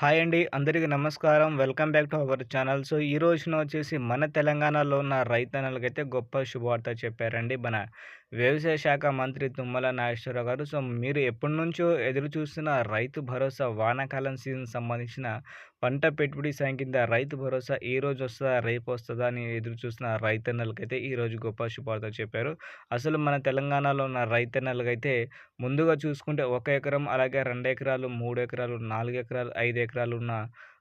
Hi అండి. అందరికీ నమస్కారం. Welcome back to our channel. So ఈ రోజున వచ్చేసి మన తెలంగాణలో ఉన్న రైతన్నలకైతే గొప్ప శుభవార్త చెప్పారండి. మన వ్యవసాయ శాఖ మంత్రి తుమ్మల నాగేశ్వరరావు గారు. సో మీరు ఎప్పటి నుంచో ఎదురు చూస్తున్న రైతు భరోసా వానాకాలం సీజన్ సంబంధించిన పంట పెట్టుబడి సాయం కింద రైతు భరోసా ఈ రోజు వస్తుందా రేపు వస్తుందా అని ఎదురు చూసిన రైతన్నలకైతే ఈరోజు గొప్ప శుభార్త చెప్పారు. అసలు మన తెలంగాణలో ఉన్న రైతన్నలకైతే ముందుగా చూసుకుంటే ఒక ఎకరం అలాగే రెండు ఎకరాలు మూడు ఎకరాలు నాలుగు ఎకరాలు ఐదు ఎకరాలు ఉన్న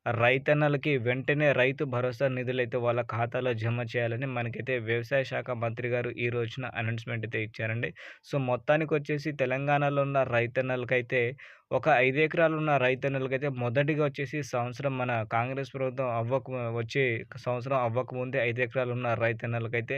రైతన్నలకి వెంటనే రైతు భరోసా నిధులైతే వాళ్ళ ఖాతాలో జమ చేయాలని మనకైతే వ్యవసాయ శాఖ మంత్రి గారు ఈ రోజున అనౌన్స్మెంట్ అయితే ఇచ్చారండి. సో మొత్తానికి వచ్చేసి తెలంగాణలో ఉన్న రైతన్నలకైతే ఒక ఐదు ఎకరాలు ఉన్న రైతన్నలకైతే మొదటిగా వచ్చేసి సంవత్సరం మన కాంగ్రెస్ ప్రభుత్వం అవ్వక వచ్చే సంవత్సరం అవ్వకముందే ఐదు ఎకరాలు ఉన్న రైతన్నలకైతే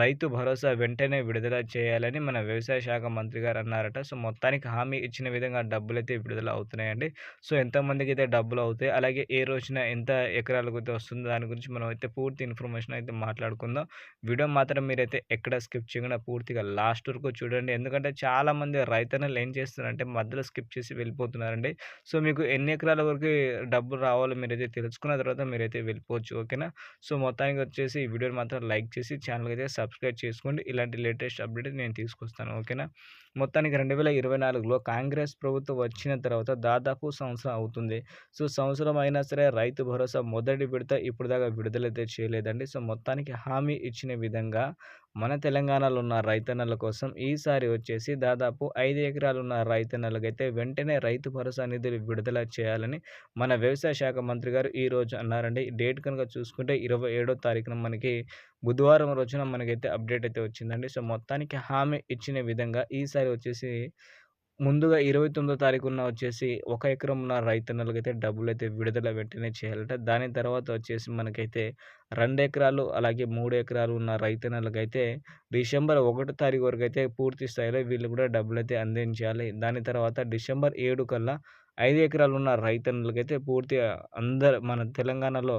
రైతు భరోసా వెంటనే విడుదల చేయాలని మన వ్యవసాయ శాఖ మంత్రి గారు అన్నారట. సో మొత్తానికి హామీ ఇచ్చిన విధంగా డబ్బులు అయితే విడుదల అవుతున్నాయండి. సో ఎంతమందికి అయితే డబ్బులు అవుతాయి. అలాగే ఏ రోజున ఎంత ఎకరాలకు అయితే వస్తుందో దాని గురించి మనం అయితే పూర్తి ఇన్ఫర్మేషన్ అయితే మాట్లాడుకుందాం. వీడియో మాత్రం మీరైతే ఎక్కడ స్కిప్ చేయకుండా పూర్తిగా లాస్ట్ వరకు చూడండి. ఎందుకంటే చాలామంది రైతన్నలు ఏం చేస్తున్నారంటే మధ్యలో స్కిప్ చేసి వెళ్ళిపోతున్నారండి. సో మీకు ఎన్ని ఎకరాల వరకు డబ్బులు రావాలో మీరైతే తెలుసుకున్న తర్వాత మీరైతే వెళ్ళిపోవచ్చు. ఓకేనా? సో మొత్తానికి వచ్చేసి ఈ వీడియోని మాత్రం లైక్ చేసి ఛానల్కి అయితే సబ్స్క్రైబ్ చేసుకోండి. ఇలాంటి లేటెస్ట్ అప్డేట్ నేను తీసుకొస్తాను. ఓకేనా? మొత్తానికి రెండు వేల ఇరవై నాలుగులో కాంగ్రెస్ ప్రభుత్వం వచ్చిన తర్వాత దాదాపు సంవత్సరం అవుతుంది. సో సంవత్సరం అయినా సరే రైతు భరోసా మొదటి విడత ఇప్పుడు దాకా విడుదలైతే చేయలేదండి. సో మొత్తానికి హామీ ఇచ్చిన విధంగా మన తెలంగాణలో ఉన్న రైతన్నల కోసం ఈసారి వచ్చేసి దాదాపు ఐదు ఎకరాలు ఉన్న రైతన్నలకైతే వెంటనే రైతు భరోసా నిధులు విడుదల చేయాలని మన వ్యవసాయ శాఖ మంత్రి గారు ఈరోజు అన్నారండి. డేట్ కనుక చూసుకుంటే ఇరవై ఏడో తారీఖున మనకి బుధవారం రోజున మనకైతే అప్డేట్ అయితే వచ్చిందండి. సో మొత్తానికి హామీ ఇచ్చిన విధంగా ఈసారి వచ్చేసి ముందుగా ఇరవై తొమ్మిదో తారీఖున వచ్చేసి ఒక ఎకరం ఉన్న రైతన్నలకైతే డబ్బులు అయితే విడుదల వెంటనే చేయాలట. దాని తర్వాత వచ్చేసి మనకైతే రెండు ఎకరాలు అలాగే మూడు ఎకరాలు ఉన్న రైతన్నలకైతే డిసెంబర్ ఒకటో తారీఖు వరకు అయితే పూర్తి స్థాయిలో వీళ్ళు కూడా డబ్బులు అయితే అందించాలి. దాని తర్వాత డిసెంబర్ ఏడు కల్లా ఐదు ఎకరాలు ఉన్న రైతన్నలకైతే పూర్తి అందరు మన తెలంగాణలో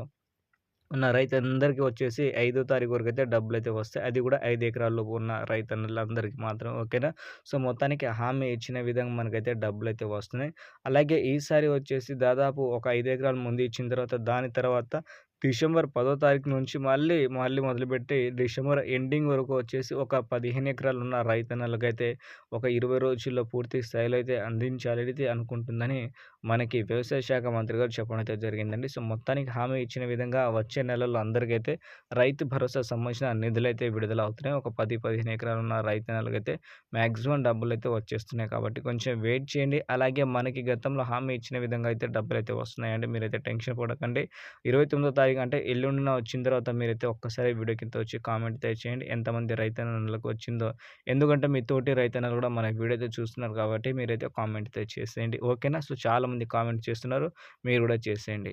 ఉన్న రైతులందరికీ వచ్చేసి ఐదో తారీఖు వరకు అయితే డబ్బులు అయితే వస్తాయి. అది కూడా ఐదు ఎకరాల్లో ఉన్న రైతన్నులందరికీ మాత్రం ఓకేనా? సో మొత్తానికి హామీ ఇచ్చిన విధంగా మనకైతే డబ్బులు అయితే వస్తున్నాయి. అలాగే ఈసారి వచ్చేసి దాదాపు ఒక ఐదు ఎకరాలు ముందు ఇచ్చిన తర్వాత దాని తర్వాత డిసెంబర్ పదో తారీఖు నుంచి మళ్ళీ మళ్ళీ మొదలుపెట్టి డిసెంబర్ ఎండింగ్ వరకు వచ్చేసి ఒక పదిహేను ఎకరాలు ఉన్న రైతన్నలకైతే ఒక ఇరవై రోజుల్లో పూర్తి స్థాయిలో అయితే అందించాలని అనుకుంటుందని మనకి వ్యవసాయ శాఖ మంత్రి గారు చెప్పడం అయితే జరిగిందండి. సో మొత్తానికి హామీ ఇచ్చిన విధంగా వచ్చే నెలలో అందరికైతే రైతు భరోసా సంబంధించిన నిధులు అయితే విడుదల అవుతున్నాయి. ఒక పది పదిహేను ఎకరాలు ఉన్న రైతన్నలకైతే మ్యాక్సిమం డబ్బులు అయితే వచ్చేస్తున్నాయి కాబట్టి కొంచెం వెయిట్ చేయండి. అలాగే మనకి గతంలో హామీ ఇచ్చిన విధంగా అయితే డబ్బులు అయితే వస్తున్నాయండి. మీరైతే టెన్షన్ పడకండి. ఇరవై తొమ్మిదో తారీఖు అంటే ఎల్లుండిన వచ్చిన తర్వాత మీరైతే ఒక్కసారి వీడియో కింద వచ్చి కామెంట్ అయితే చేయండి ఎంతమంది రైతన్నలకు వచ్చిందో ఎందుకంటే మీ తోటి రైతన్నలు కూడా మన వీడియో అయితే చూస్తున్నారు కాబట్టి మీరైతే కామెంట్ అయితే చేసేయండి. ఓకేనా? సో చాలామంది కామెంట్ చేస్తున్నారు మీరు కూడా చేసేయండి.